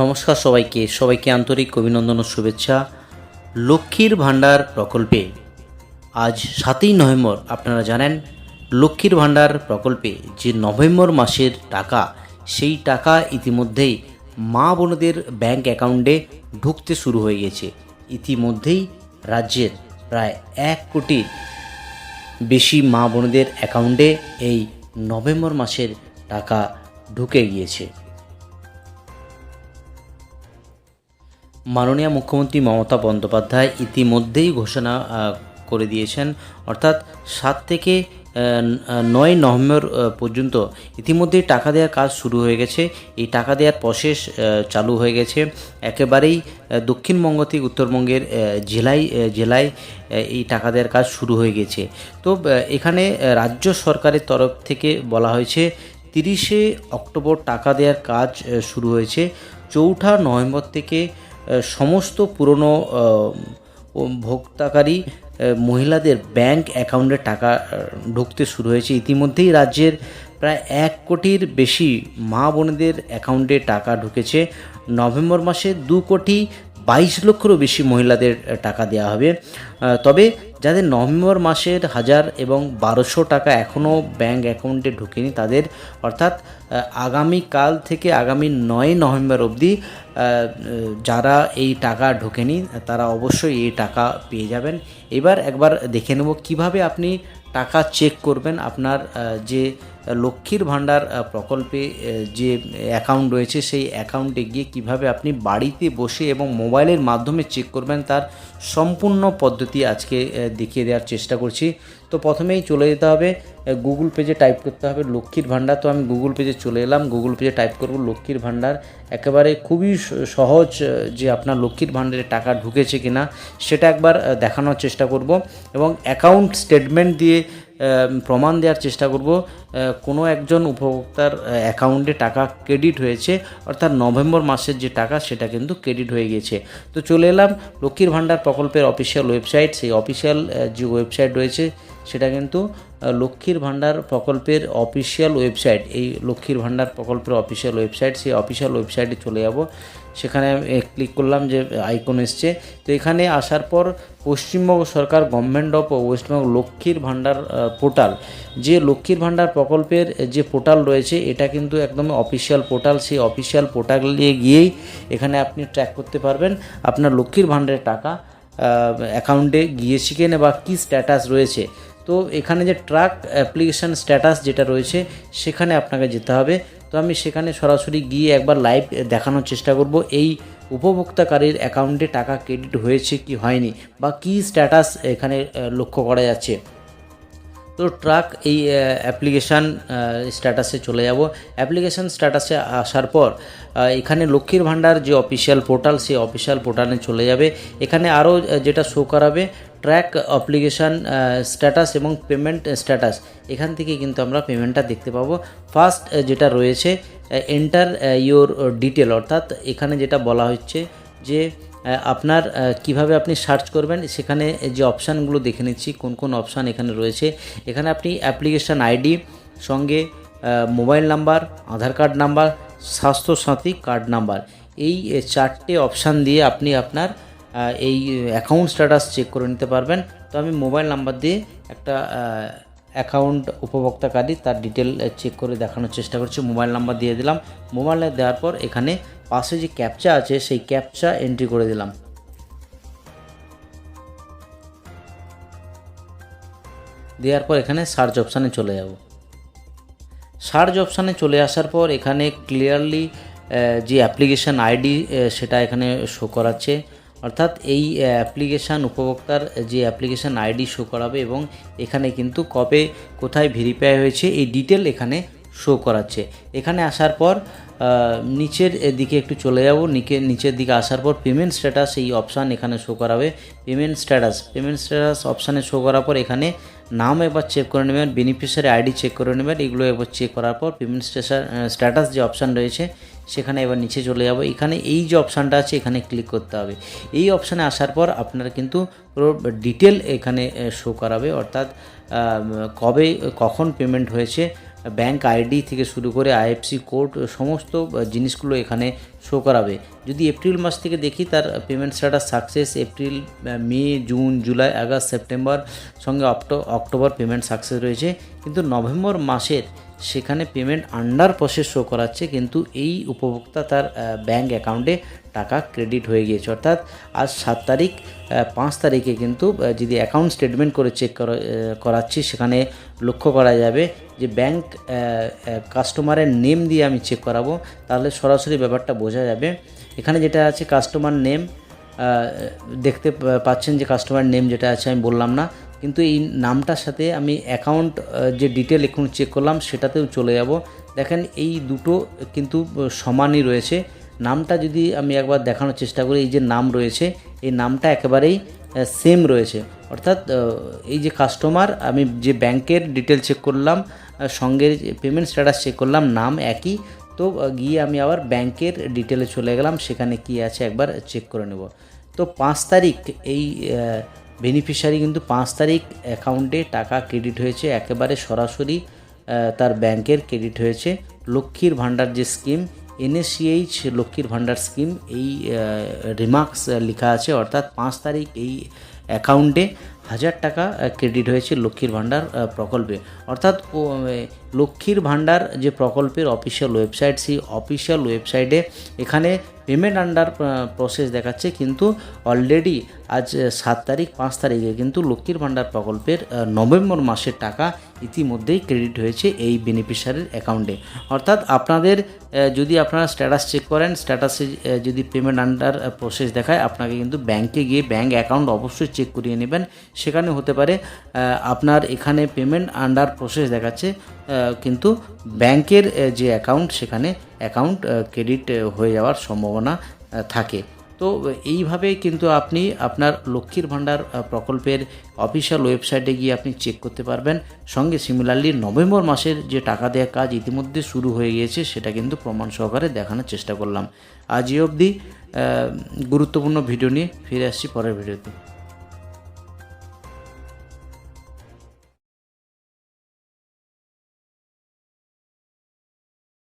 নমস্কার সবাইকে সবাইকে আন্তরিক অভিনন্দন ও শুভেচ্ছা। লক্ষ্মীর ভাণ্ডার প্রকল্পে আজ সাতই নভেম্বর, আপনারা জানেন, লক্ষ্মীর ভাণ্ডার প্রকল্পে যে নভেম্বর মাসের টাকা, সেই টাকা ইতিমধ্যেই মা বোনদের ব্যাংক অ্যাকাউন্টে ঢুকতে শুরু হয়ে গেছে। ইতিমধ্যেই রাজ্যের প্রায় এক কোটির বেশি মা বোনদের অ্যাকাউন্টে এই নভেম্বর মাসের টাকা ঢুকে গিয়েছে। মাননীয় মুখ্যমন্ত্রী মমতা বন্দ্যোপাধ্যায় ইতিমধ্যেই ঘোষণা করে দিয়েছেন। অর্থাৎ সাত থেকে নয় নভেম্বর পর্যন্ত ইতিমধ্যেই টাকা দেওয়ার কাজ শুরু হয়ে গেছে। এই টাকা দেওয়ার প্রসেস চালু হয়ে গেছে। একেবারেই দক্ষিণবঙ্গ থেকে উত্তরবঙ্গের জেলায় জেলায় এই টাকা দেওয়ার কাজ শুরু হয়ে গেছে। তো এখানে রাজ্য সরকারের তরফ থেকে বলা হয়েছে, তিরিশে অক্টোবর টাকা দেওয়ার কাজ শুরু হয়েছে। চৌঠা নভেম্বর থেকে সমস্ত পুরনো ভোক্তাকারী মহিলাদের ব্যাংক অ্যাকাউন্টে টাকা ঢুকতে শুরু হয়েছে। ইতিমধ্যেই রাজ্যের প্রায় এক কোটির বেশি মা বোনেদের অ্যাকাউন্টে টাকা ঢুকেছে। নভেম্বর মাসে দু কোটি বাইশ লক্ষেরও বেশি মহিলাদের টাকা দেওয়া হবে। তবে যাদের নভেম্বর মাসের হাজার এবং বারোশো টাকা এখনও ব্যাঙ্ক অ্যাকাউন্টে ঢুকেনি, তাদের অর্থাৎ আগামীকাল থেকে আগামী নয় নভেম্বর অবধি যারা এই টাকা ঢোকেনি, তারা অবশ্যই এই টাকা পেয়ে যাবেন। এবার একবার দেখে নেব কীভাবে আপনি টাকা চেক করবেন আপনার যে লক্ষ্মীর ভাণ্ডার প্রকল্পে যে অ্যাকাউন্ট রয়েছে, সেই অ্যাকাউন্টে গিয়ে কীভাবে আপনি বাড়িতে বসে এবং মোবাইলের মাধ্যমে চেক করবেন, তার সম্পূর্ণ পদ্ধতি আজকে দেখিয়ে দেওয়ার চেষ্টা করছি। তো প্রথমেই চলে যেতে হবে গুগল পেজে টাইপ করতে হবে লক্ষ্মীর ভাণ্ডার। তো আমি গুগল পেজে চলে এলাম গুগল পেজে টাইপ করব লক্ষ্মীর ভাণ্ডার। একেবারে খুবই সহজ যে আপনার লক্ষ্মীর ভাণ্ডারে টাকা ঢুকেছে কিনা, সেটা একবার দেখানোর চেষ্টা করব। এবং অ্যাকাউন্ট স্টেটমেন্ট দিয়ে প্রমাণ দেওয়ার চেষ্টা করব। কোনো একজন উপভোক্তার অ্যাকাউন্টে টাকা ক্রেডিট হয়েছে, অর্থাৎ নভেম্বর মাসের যে টাকা, সেটা কিন্তু ক্রেডিট হয়ে গেছে। তো চলে এলাম লক্ষ্মীর ভাণ্ডার প্রকল্পের অফিসিয়াল ওয়েবসাইট সেই অফিসিয়াল যে ওয়েবসাইট রয়েছে, সেটা কিন্তু লক্ষ্মীর ভাণ্ডার প্রকল্পের অফিসিয়াল ওয়েবসাইট এই লক্ষ্মীর ভাণ্ডার প্রকল্পের অফিসিয়াল ওয়েবসাইট সেই অফিসিয়াল ওয়েবসাইটে চলে যাব। সেখানে ক্লিক করলাম যে আইকন এসছে। তো এখানে আসার পর পশ্চিমবঙ্গ সরকার গভর্নমেন্ট অফ ওয়েস্টবেঙ্গল লক্ষ্মীর ভাণ্ডার পোর্টাল যে লক্ষ্মীর ভাণ্ডার প্রকল্পের যে পোর্টাল রয়েছে, এটা কিন্তু একদম অফিসিয়াল পোর্টাল সেই অফিসিয়াল পোর্টালে গিয়েই এখানে আপনি ট্র্যাক করতে পারবেন আপনার লক্ষ্মীর ভাণ্ডারের টাকা অ্যাকাউন্টে গিয়েছে কিনা বা কী স্ট্যাটাস রয়েছে। তো এখানে যে ট্রাক অ্যাপ্লিকেশান স্ট্যাটাস যেটা রয়েছে, সেখানে আপনাকে যেতে হবে। তো আমি সেখানে সরাসরি গিয়ে একবার লাইভ দেখানোর চেষ্টা করব। এই উপভোক্তাকারীর অ্যাকাউন্টে টাকা ক্রেডিট হয়েছে কি হয়নি বা কী স্ট্যাটাস এখানে লক্ষ্য করা যাচ্ছে। তো ট্রাক এই অ্যাপ্লিকেশান স্ট্যাটাসে চলে যাব। অ্যাপ্লিকেশান স্ট্যাটাসে আসার পর এখানে লক্ষ্মীর ভাণ্ডার যে অফিসিয়াল পোর্টাল সেই অফিসিয়াল পোর্টালে চলে যাবে। এখানে আরও যেটা শো করাবে ট্র্যাক অ্যাপ্লিকেশান স্ট্যাটাস এবং পেমেন্ট স্ট্যাটাস এখান থেকে কিন্তু আমরা পেমেন্টটা দেখতে পাবো। ফার্স্ট যেটা রয়েছে এন্টার ইওর ডিটেল অর্থাৎ এখানে যেটা বলা হচ্ছে যে আপনার আহ, কীভাবে আপনি সার্চ করবেন সেখানে যে অপশানগুলো দেখে নিচ্ছি কোন কোন অপশান এখানে রয়েছে। এখানে আপনি অ্যাপ্লিকেশান আইডি সঙ্গে mobile number Aadhaar card number Swasthyasathi card number এই চারটে অপশান দিয়ে আপনি আপনার এই অ্যাকাউন্ট স্ট্যাটাস চেক করে নিতে পারবেন। তো আমি মোবাইল নাম্বার দিয়ে একটা অ্যাকাউন্ট উপভোক্তাকারী তার ডিটেল চেক করে দেখানোর চেষ্টা করছি। মোবাইল নাম্বার দিয়ে দিলাম। মোবাইল দেওয়ার পর এখানে পাশে যে ক্যাপচা আছে, সেই ক্যাপচা এন্ট্রি করে দিলাম। দেওয়ার পর এখানে সার্চ অপশানে চলে যাব। সার্চ অপশানে চলে আসার পর এখানে ক্লিয়ারলি যে অ্যাপ্লিকেশান আইডি সেটা এখানে শো করাচ্ছে। অর্থাৎ এই অ্যাপ্লিকেশান উপভোক্তার যে অ্যাপ্লিকেশান আইডি শো করাবে এবং এখানে কিন্তু কবে কোথায় ভেরিফাই হয়েছে, এই ডিটেল এখানে শো করাচ্ছে। এখানে আসার পর নিচের দিকে একটু চলে যাব। নিচে নিচের দিকে আসার পর পেমেন্ট স্ট্যাটাস এই অপশান এখানে শো করাবে। পেমেন্ট স্ট্যাটাস পেমেন্ট স্ট্যাটাস অপশানে শো করার পর এখানে নাম একবার চেক করে নেবেন বেনিফিশিয়ারি আইডি চেক করে নেবেন, এগুলো এবার চেক করার পর পেমেন্ট স্ট্যাটাস যে অপশান রয়েছে সেখানে এবার নিচে চলে যাব। এখানে এই যে অপশানটা আছে, এখানে ক্লিক করতে হবে। এই অপশানে আসার পর আপনার কিন্তু পুরো ডিটেল এখানে শো করাবে। অর্থাৎ কবে, কখন পেমেন্ট হয়েছে ব্যাংক আইডি থেকে শুরু করে আইএফসি কোড সমস্ত জিনিসগুলো এখানে শো করাবে। যদি এপ্রিল মাস থেকে দেখি তার payment status success April May June July August September সঙ্গে অক্টো- অক্টোবর পেমেন্ট সাকসেস রয়েছে। কিন্তু নভেম্বর মাসের সেখানে পেমেন্ট আন্ডার প্রসেস শো করাচ্ছে, কিন্তু এই উপভোক্তা তার ব্যাঙ্ক অ্যাকাউন্টে টাকা ক্রেডিট হয়ে গিয়েছে। অর্থাৎ আজ সাত তারিখ পাঁচ তারিখে কিন্তু যদি অ্যাকাউন্ট স্টেটমেন্ট করে চেক করাচ্ছি, সেখানে লক্ষ্য করা যাবে যে ব্যাংক কাস্টমারের নেম দিয়ে আমি চেক করাবো। তাহলে সরাসরি ব্যাপারটা বোঝা যাবে। এখানে যেটা আছে কাস্টমার নেম দেখতে পাচ্ছেন যে কাস্টমার নেম যেটা আছে আমি বললাম না। কিন্তু এই নামটার সাথে আমি অ্যাকাউন্ট যে ডিটেল এখন চেক করলাম সেটাতেও চলে যাব। দেখেন এই দুটো কিন্তু সমানই রয়েছে। নামটা যদি আমি একবার দেখানোর চেষ্টা করি, এই যে নাম রয়েছে, এই নামটা একেবারেই সেম রয়েছে। অর্থাৎ এই যে কাস্টমার আমি যে ব্যাংকের ডিটেল চেক করলাম সঙ্গে পেমেন্ট স্ট্যাটাস চেক করলাম, নাম একই। তো গিয়ে আমি আবার ব্যাংকের ডিটেলে চলে গেলাম, সেখানে কি আছে একবার চেক করে নেব। তো, পাঁচ তারিখ, এই বেনিফিশিয়ারি কিন্তু পাঁচ তারিখ অ্যাকাউন্টে টাকা ক্রেডিট হয়েছে, একেবারে সরাসরি তার ব্যাংকের ক্রেডিট হয়েছে। লক্ষ্মীর ভাণ্ডার যে স্কিম এনএসিএইচ লক্ষ্মীর ভাণ্ডার স্কিম এই রিমার্কস লেখা আছে, অর্থাৎ পাঁচ তারিখ এই অ্যাকাউন্টে হাজার টাকা ক্রেডিট হয়েছে লক্ষ্মীর ভাণ্ডার প্রকল্পে। অর্থাৎ লক্ষ্মীর ভাণ্ডার যে প্রকল্পের অফিসিয়াল ওয়েবসাইট সেই অফিসিয়াল ওয়েবসাইটে এখানে পেমেন্ট আন্ডার প্রসেস দেখাচ্ছে। কিন্তু অলরেডি আজ সাত তারিখ, পাঁচ তারিখে কিন্তু লক্ষ্মীর ভাণ্ডার প্রকল্পের নভেম্বর মাসের টাকা ইতিমধ্যেই ক্রেডিট হয়েছে এই বেনিফিশিয়ারির অ্যাকাউন্টে অর্থাৎ আপনাদের যদি আপনারা স্ট্যাটাস চেক করেন স্ট্যাটাসে যদি পেমেন্ট আন্ডার প্রসেস দেখায়, আপনাকে কিন্তু ব্যাংকে গিয়ে ব্যাংক অ্যাকাউন্ট অবশ্যই চেক করিয়ে নেবেন। সেখানে হতে পারে আপনার এখানে পেমেন্ট আন্ডার প্রসেস দেখাচ্ছে। কিন্তু ব্যাংকের যে অ্যাকাউন্ট সেখানে অ্যাকাউন্ট ক্রেডিট হয়ে যাওয়ার সম্ভাবনা থাকে। তো এইভাবে কিন্তু আপনি আপনার লক্ষ্মীর ভাণ্ডার প্রকল্পের অফিসিয়াল ওয়েবসাইটে গিয়ে আপনি চেক করতে পারবেন। সঙ্গে সিমিলারলি নভেম্বর মাসের যে টাকা দেওয়ার কাজ ইতিমধ্যে শুরু হয়ে গিয়েছে, সেটা কিন্তু প্রমাণ সহকারে দেখানোর চেষ্টা করলাম। আজ এই অবধি গুরুত্বপূর্ণ ভিডিও নিয়ে ফিরে আসছি পরের ভিডিওতে